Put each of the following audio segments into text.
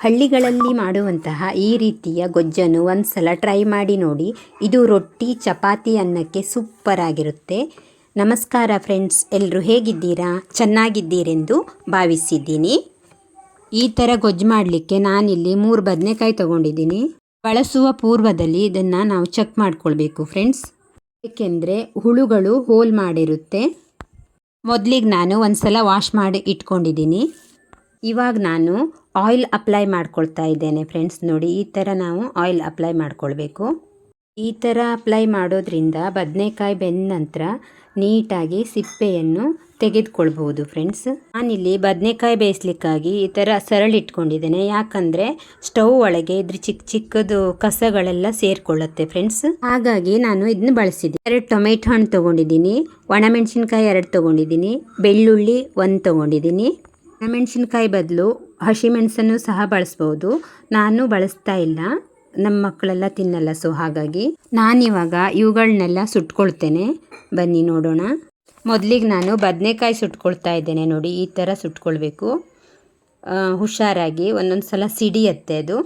ಹಳ್ಳಿಗಳಲ್ಲಿ ಮಾಡುವಂತಹ ಈ ರೀತಿಯ ಗೊಜ್ಜನ್ನು ಒಂದು ಸಲ ಟ್ರೈ ಮಾಡಿ ನೋಡಿ. ಇದು ರೊಟ್ಟಿ, ಚಪಾತಿ ಅನ್ನಕ್ಕೆ ಸೂಪರ್ ಆಗಿರುತ್ತೆ. ನಮಸ್ಕಾರ ಫ್ರೆಂಡ್ಸ್ ಎಲ್ಲರೂ ಹೇಗಿದ್ದೀರಾ? ಚೆನ್ನಾಗಿದ್ದೀರೆಂದು ಭಾವಿಸಿದ್ದೀನಿ. ಈ ಥರ ಗೊಜ್ಜು ಮಾಡಲಿಕ್ಕೆ ನಾನಿಲ್ಲಿ ಮೂರು ಬದನೆಕಾಯಿ ತೊಗೊಂಡಿದ್ದೀನಿ. ಬಳಸುವ ಪೂರ್ವದಲ್ಲಿ ಇದನ್ನು ನಾವು ಚೆಕ್ ಮಾಡ್ಕೊಳ್ಬೇಕು ಫ್ರೆಂಡ್ಸ್ ಏಕೆಂದರೆ ಹುಳುಗಳು ಹೋಲ್ ಮಾಡಿರುತ್ತೆ. ಮೊದಲಿಗೆ ನಾನು ಒಂದು ಸಲ ವಾಶ್ ಮಾಡಿ ಇಟ್ಕೊಂಡಿದ್ದೀನಿ. ಇವಾಗ ನಾನು ಆಯಿಲ್ ಅಪ್ಲೈ ಮಾಡ್ಕೊಳ್ತಾ ಇದ್ದೇನೆ ಫ್ರೆಂಡ್ಸ್ ನೋಡಿ, ಈ ಥರ ನಾವು ಆಯಿಲ್ ಅಪ್ಲೈ ಮಾಡ್ಕೊಳ್ಬೇಕು. ಈ ಥರ ಅಪ್ಲೈ ಮಾಡೋದ್ರಿಂದ ಬದನೆಕಾಯಿ ಬೆಂದ ನಂತರ ನೀಟಾಗಿ ಸಿಪ್ಪೆಯನ್ನು ತೆಗೆದುಕೊಳ್ಬೋದು ಫ್ರೆಂಡ್ಸ್ ನಾನಿಲ್ಲಿ ಬದನೆಕಾಯಿ ಬೇಯಿಸ್ಲಿಕ್ಕಾಗಿ ಈ ಥರ ಸರಳಿಟ್ಕೊಂಡಿದ್ದೇನೆ, ಯಾಕಂದರೆ ಸ್ಟವ್ ಒಳಗೆ ಇದ್ರ ಚಿಕ್ಕ ಚಿಕ್ಕದು ಕಸಗಳೆಲ್ಲ ಸೇರಿಕೊಳ್ಳುತ್ತೆ ಫ್ರೆಂಡ್ಸ್ ಹಾಗಾಗಿ ನಾನು ಇದನ್ನ ಬಳಸಿದ್ದೀನಿ. ಎರಡು ಟೊಮೆಟೊ ಹಣ್ಣು ತೊಗೊಂಡಿದ್ದೀನಿ ಒಣಮೆಣಸಿನ್ಕಾಯಿ ಎರಡು ತೊಗೊಂಡಿದ್ದೀನಿ, ಬೆಳ್ಳುಳ್ಳಿ ಒಂದು ತೊಗೊಂಡಿದ್ದೀನಿ. ಒಣಮೆಣಸಿನ್ಕಾಯಿ ಬದಲು ಹಸಿಮೆಣಸನ್ನು ಸಹ ಬಳಸ್ಬೋದು. ನಾನು ಬಳಸ್ತಾ ಇಲ್ಲ. ನಮ್ಮ ಮಕ್ಕಳೆಲ್ಲ ತಿನ್ನಲ್ಲ ಸೊ ಹಾಗಾಗಿ ನಾನಿವಾಗ ಇವುಗಳನ್ನೆಲ್ಲ ಸುಟ್ಕೊಳ್ತೇನೆ. ಬನ್ನಿ ನೋಡೋಣ. ಮೊದಲಿಗೆ ನಾನು ಬದನೆಕಾಯಿ ಸುಟ್ಕೊಳ್ತಾ ಇದ್ದೇನೆ ನೋಡಿ, ಈ ಥರ ಸುಟ್ಕೊಳ್ಬೇಕು. ಹುಷಾರಾಗಿ ಒಂದೊಂದು ಸಲ ಸಿಡಿಯತ್ತೆ ಅದು.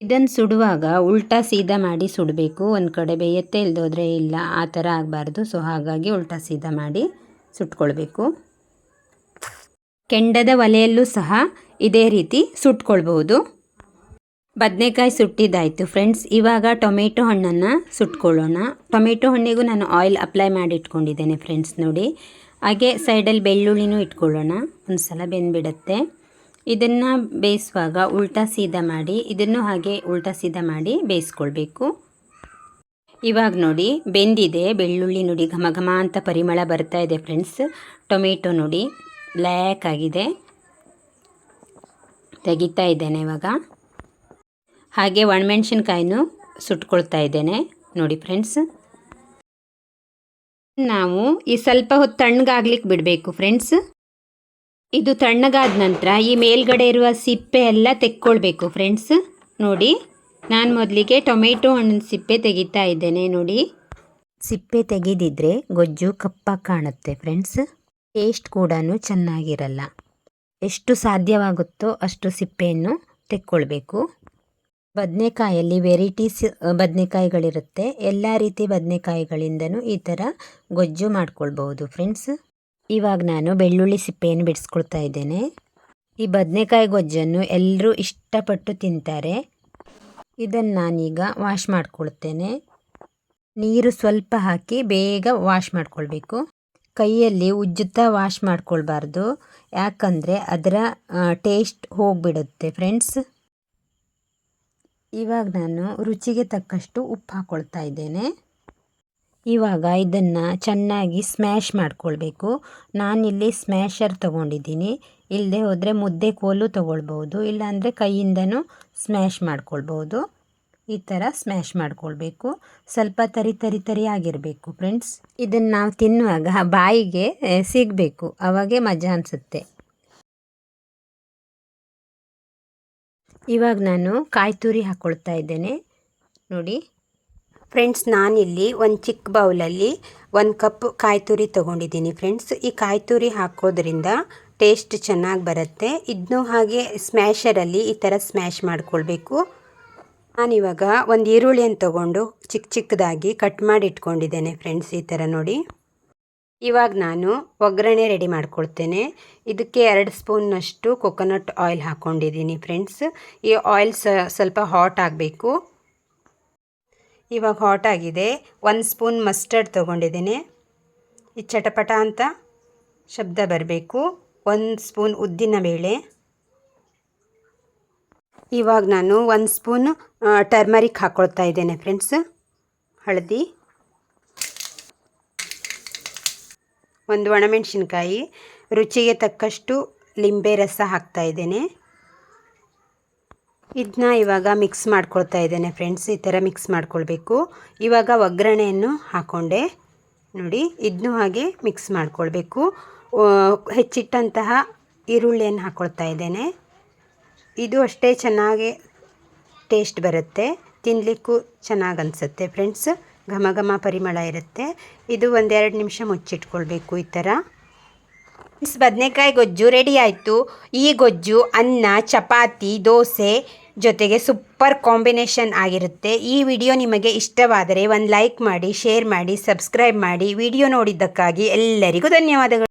ಇದನ್ನು ಸುಡುವಾಗ ಉಲ್ಟಾ ಸೀದಾ ಮಾಡಿ ಸುಡಬೇಕು. ಒಂದು ಕಡೆ ಬೇಯತ್ತೆ, ಇಲ್ದೋದ್ರೆ ಇಲ್ಲ. ಆ ಥರ ಆಗಬಾರ್ದು. ಸೊ ಹಾಗಾಗಿ ಉಲ್ಟಾ ಸೀದಾ ಮಾಡಿ ಸುಟ್ಕೊಳ್ಬೇಕು. ಕೆಂಡದ ಒಲೆಯಲ್ಲೂ ಸಹ ಇದೇ ರೀತಿ ಸುಟ್ಕೊಳ್ಬಹುದು. ಬದನೆಕಾಯಿ ಸುಟ್ಟಿದ್ದಾಯಿತು ಫ್ರೆಂಡ್ಸ್. ಇವಾಗ ಟೊಮೆಟೊ ಹಣ್ಣನ್ನು ಸುಟ್ಕೊಳ್ಳೋಣ. ಟೊಮೆಟೊ ಹಣ್ಣಿಗೂ ನಾನು ಆಯಿಲ್ ಅಪ್ಲೈ ಮಾಡಿ ಇಟ್ಕೊಂಡಿದ್ದೇನೆ ಫ್ರೆಂಡ್ಸ್ ನೋಡಿ. ಹಾಗೆ ಸೈಡಲ್ಲಿ ಬೆಳ್ಳುಳ್ಳಿನೂ ಇಟ್ಕೊಳ್ಳೋಣ. ಒಂದು ಸಲ ಬೆಂದ್ಬಿಡುತ್ತೆ. ಇದನ್ನು ಬೇಯಿಸುವಾಗ ಉಲ್ಟಾ ಸೀದಾ ಮಾಡಿ, ಇದನ್ನು ಹಾಗೆ ಉಲ್ಟಾ ಸೀದಾ ಮಾಡಿ ಬೇಯಿಸ್ಕೊಳ್ಬೇಕು. ಇವಾಗ ನೋಡಿ, ಬೆಂದಿದೆ. ಬೆಳ್ಳುಳ್ಳಿ ನೋಡಿ ಘಮ ಘಮ ಅಂತ ಪರಿಮಳ ಬರ್ತಾ ಇದೆ ಫ್ರೆಂಡ್ಸ್. ಟೊಮೆಟೊ ನೋಡಿ. ಬ್ಲ್ಯಾಕ್ ಆಗಿದೆ ತೆಗಿತಾ ಇದ್ದೇನೆ ಇವಾಗ. ಹಾಗೆ ಒಣಮೆಣ್ಸಿನ್ಕಾಯಿನೂ ಸುಟ್ಕೊಳ್ತಾ ಇದ್ದೇನೆ. ನೋಡಿ ಫ್ರೆಂಡ್ಸ್. ನಾವು ಈ ಸ್ವಲ್ಪ ಹೊತ್ತು ತಣ್ಣಗಾಗ್ಲಿಕ್ಕೆ ಬಿಡಬೇಕು ಫ್ರೆಂಡ್ಸ್. ಇದು ತಣ್ಣಗಾದ ನಂತರ ಈ ಮೇಲ್ಗಡೆ ಇರುವ ಸಿಪ್ಪೆ ಎಲ್ಲ ತೆಕ್ಕೊಳ್ಬೇಕು ಫ್ರೆಂಡ್ಸ್. ನೋಡಿ, ನಾನು ಮೊದಲಿಗೆ ಟೊಮೆಟೊ ಹಣ್ಣಿನ ಸಿಪ್ಪೆ ತೆಗಿತಾ ಇದ್ದೇನೆ ನೋಡಿ. ಸಿಪ್ಪೆ ತೆಗೆದಿದ್ರೆ ಗೊಜ್ಜು ಕಪ್ಪಾಗಿ ಕಾಣುತ್ತೆ ಫ್ರೆಂಡ್ಸ್. ಟೇಸ್ಟ್ ಕೂಡ ಚೆನ್ನಾಗಿರಲ್ಲ. ಎಷ್ಟು ಸಾಧ್ಯವಾಗುತ್ತೋ ಅಷ್ಟು ಸಿಪ್ಪೆಯನ್ನು ತೆಕ್ಕೊಳ್ಬೇಕು. ಬದನೆಕಾಯಲ್ಲಿ ವೆರೈಟೀಸ್ ಬದನೆಕಾಯಿಗಳಿರುತ್ತೆ. ಎಲ್ಲ ರೀತಿ ಬದನೆಕಾಯಿಗಳಿಂದನೂ ಈ ಥರ ಗೊಜ್ಜು ಮಾಡ್ಕೊಳ್ಬೋದು ಫ್ರೆಂಡ್ಸ್. ಇವಾಗ ನಾನು ಬೆಳ್ಳುಳ್ಳಿ ಸಿಪ್ಪೆಯನ್ನು ಬಿಡಿಸ್ಕೊಳ್ತಾ ಇದ್ದೇನೆ. ಈ ಬದನೆಕಾಯಿ ಗೊಜ್ಜನ್ನು ಎಲ್ಲರೂ ಇಷ್ಟಪಟ್ಟು ತಿಂತಾರೆ. ಇದನ್ನು ನಾನೀಗ ವಾಶ್ ಮಾಡ್ಕೊಳ್ತೇನೆ. ನೀರು ಸ್ವಲ್ಪ ಹಾಕಿ ಬೇಗ ವಾಶ್ ಮಾಡ್ಕೊಳ್ಬೇಕು. ಕೈಯಲ್ಲಿ ಉಜ್ಜುತ್ತಾ ವಾಶ್ ಮಾಡ್ಕೊಳ್ಬಾರ್ದು. ಯಾಕಂದರೆ ಅದರ ಟೇಸ್ಟ್ ಹೋಗಿಬಿಡುತ್ತೆ ಫ್ರೆಂಡ್ಸ್ ಇವಾಗ ನಾನು ರುಚಿಗೆ ತಕ್ಕಷ್ಟು ಉಪ್ಪು ಹಾಕ್ಕೊಳ್ತಾ ಇದ್ದೇನೆ. ಇವಾಗ ಇದನ್ನು ಚೆನ್ನಾಗಿ ಸ್ಮ್ಯಾಶ್ ಮಾಡ್ಕೊಳ್ಬೇಕು. ನಾನಿಲ್ಲಿ ಸ್ಮ್ಯಾಶರ್ ತೊಗೊಂಡಿದ್ದೀನಿ. ಇಲ್ಲದೆ ಹೋದರೆ ಮುದ್ದೆ ಕೋಲು ತೊಗೊಳ್ಬೋದು ಇಲ್ಲಾಂದರೆ ಕೈಯಿಂದನೂ ಸ್ಮ್ಯಾಶ್ ಮಾಡ್ಕೊಳ್ಬೋದು ಈ ಥರ ಸ್ಮ್ಯಾಶ್ ಮಾಡ್ಕೊಳ್ಬೇಕು. ಸ್ವಲ್ಪ ತರಿ ತರಿ ತರಿ ಆಗಿರಬೇಕು ಫ್ರೆಂಡ್ಸ್ ಇದನ್ನು ನಾವು ತಿನ್ನುವಾಗ ಬಾಯಿಗೆ ಸಿಗಬೇಕು. ಅವಾಗೆ ಮಜಾ ಅನಿಸುತ್ತೆ. ಇವಾಗ ನಾನು ಕಾಯಿ ತುರಿ ಹಾಕ್ಕೊಳ್ತಾ ಇದ್ದೇನೆ. ನೋಡಿ. ಫ್ರೆಂಡ್ಸ್ ನಾನಿಲ್ಲಿ ಒಂದು ಚಿಕ್ಕ ಬೌಲಲ್ಲಿ ಒಂದು ಕಪ್ ಕಾಯಿ ತುರಿ ತೊಗೊಂಡಿದ್ದೀನಿ ಫ್ರೆಂಡ್ಸ್ ಈ ಕಾಯಿ ತುರಿ ಹಾಕೋದ್ರಿಂದ ಟೇಸ್ಟ್ ಚೆನ್ನಾಗಿ ಬರುತ್ತೆ. ಇದನ್ನು ಹಾಗೆ ಸ್ಮ್ಯಾಶರಲ್ಲಿ ಈ ಥರ ಸ್ಮ್ಯಾಶ್ ಮಾಡ್ಕೊಳ್ಬೇಕು. ನಾನಿವಾಗ ಒಂದು ಈರುಳ್ಳಿಯನ್ನು ತಗೊಂಡು ಚಿಕ್ಕ ಚಿಕ್ಕದಾಗಿ ಕಟ್ ಮಾಡಿ ಇಟ್ಕೊಂಡಿದ್ದೇನೆ ಫ್ರೆಂಡ್ಸ್, ಈ ಥರ ನೋಡಿ. ಇವಾಗ ನಾನು ಒಗ್ಗರಣೆ ರೆಡಿ ಮಾಡ್ಕೊಳ್ತೇನೆ. ಇದಕ್ಕೆ ಎರಡು ಸ್ಪೂನ್ನಷ್ಟು ಕೊಕೊನಟ್ ಆಯಿಲ್ ಹಾಕ್ಕೊಂಡಿದ್ದೀನಿ ಫ್ರೆಂಡ್ಸ್. ಈ ಆಯಿಲ್ ಸ್ವಲ್ಪ ಹಾಟ್ ಆಗಬೇಕು. ಇವಾಗ ಹಾಟ್ ಆಗಿದೆ. ಒಂದು ಸ್ಪೂನ್ ಮಸ್ಟರ್ಡ್ ತೊಗೊಂಡಿದ್ದೀನಿ. ಈ ಚಟಪಟ ಅಂತ ಶಬ್ದ ಬರಬೇಕು. ಒಂದು ಸ್ಪೂನ್ ಉದ್ದಿನ ಬೇಳೆ. ಇವಾಗ ನಾನು ಒಂದು ಸ್ಪೂನ್ ಟರ್ಮರಿಕ್ ಹಾಕ್ಕೊಳ್ತಾ ಇದ್ದೇನೆ ಫ್ರೆಂಡ್ಸ್. ಹಳದಿ. ಒಂದು ಒಣಮೆಣಸಿನ್ಕಾಯಿ. ರುಚಿಗೆ ತಕ್ಕಷ್ಟು ಲಿಂಬೆ ರಸ ಹಾಕ್ತಾ ಇದ್ದೇನೆ. ಇದನ್ನ ಇವಾಗ ಮಿಕ್ಸ್ ಮಾಡ್ಕೊಳ್ತಾ ಇದ್ದೇನೆ ಫ್ರೆಂಡ್ಸ್. ಈ ಥರ ಮಿಕ್ಸ್ ಮಾಡ್ಕೊಳ್ಬೇಕು. ಇವಾಗ ಒಗ್ಗರಣೆಯನ್ನು ಹಾಕ್ಕೊಂಡೆ ನೋಡಿ ಇದನ್ನು ಹಾಗೆ ಮಿಕ್ಸ್ ಮಾಡ್ಕೊಳ್ಬೇಕು. ಹೆಚ್ಚಿಟ್ಟಂತಹ ಈರುಳ್ಳಿಯನ್ನು ಹಾಕ್ಕೊಳ್ತಾ ಇದ್ದೇನೆ. ಇದು ಅಷ್ಟೇ ಚೆನ್ನಾಗಿ ಟೇಸ್ಟ್ ಬರುತ್ತೆ. ತಿನ್ನಲಿಕ್ಕೂ ಚೆನ್ನಾಗಿ ಅನಿಸುತ್ತೆ ಫ್ರೆಂಡ್ಸ್ ಘಮ ಘಮ ಪರಿಮಳ ಇರುತ್ತೆ. ಇದು ಒಂದೆರಡು ನಿಮಿಷ ಮುಚ್ಚಿಟ್ಕೊಳ್ಬೇಕು ಈ ಥರ ಫ್ರೆಂಡ್ಸ್ ಬದನೆಕಾಯಿ ಗೊಜ್ಜು ರೆಡಿ ಆಯಿತು. ಈ ಗೊಜ್ಜು, ಅನ್ನ, ಚಪಾತಿ, ದೋಸೆ ಜೊತೆಗೆ ಸೂಪರ್ ಕಾಂಬಿನೇಷನ್ ಆಗಿರುತ್ತೆ. ಈ ವಿಡಿಯೋ ನಿಮಗೆ ಇಷ್ಟವಾದರೆ ಒಂದು ಲೈಕ್ ಮಾಡಿ ಶೇರ್ ಮಾಡಿ ಸಬ್ಸ್ಕ್ರೈಬ್ ಮಾಡಿ. ವಿಡಿಯೋ ನೋಡಿದ್ದಕ್ಕಾಗಿ ಎಲ್ಲರಿಗೂ ಧನ್ಯವಾದಗಳು.